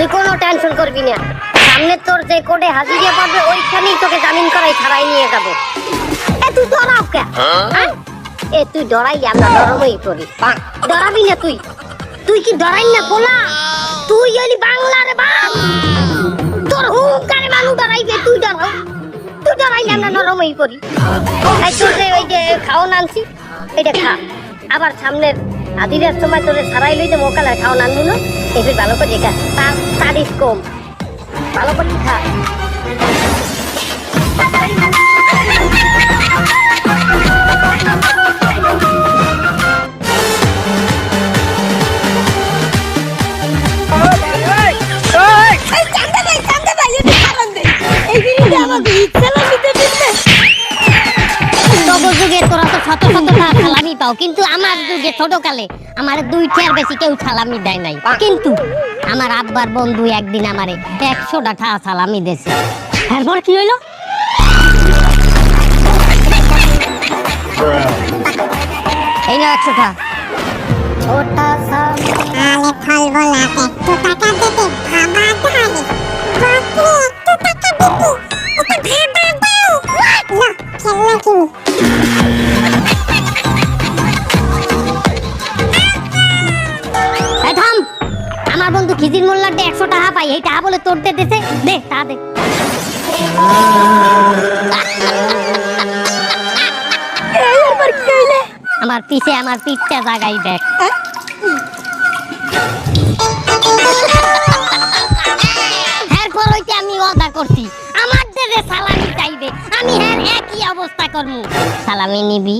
তুই কোনো টেনশন করবি না। সামনে তোর যে কোর্টে হাজিরা পাবে ওইখানেই তোকে জামিন করাই ছাড়াই নিয়ে যাব। এ তুই ডরাও কে? হ্যাঁ? এ তুই ডরাই আমরা ডরমই করি ডরাবি না তুই? তুই কি ডরাই না কোলা তুই হলি বাংলার বাপ! তোর হুঙ্কারে মানুষ ডরাইবে তুই ডরাও। তুই ডরাই না আমরা নরমই করি এই তোর যে ওই যে খাওয়ান আনছি এটা খা। আবার সামনের আদিরের সময় তোরে সারাই লই যে মোকালের খাওয়ান আনব না? এবার ভালো করে খা। তার তারিফ কম। ভালো করে খা। এই আমাকে ইচ্ছা দিতে তোরা তো শত শত টাকা সালামি পাও, কিন্তু আমার যুগে ছোট কালে আমার দুই চেয়ার বেশি কেউ সালামি দেয় নাই। কিন্তু আমার আব্বার বন্ধু একদিন আমারে একশো ঠা সালামি দিয়েছে। তারপর কি হইল? এই না একশো টাকা খিজির মোল্লার দে একশো টাকা পাই এই টাকা বলে তোর দে দেছে দে তা দে। আমার পিছে আমার পিঠটা জাগাই দেখ। এরপর হইতে আমি ওয়াদা করছি আমার দেশে সালামি চাইবে আমি হ্যাঁ একই অবস্থা করব সালামি নিবি।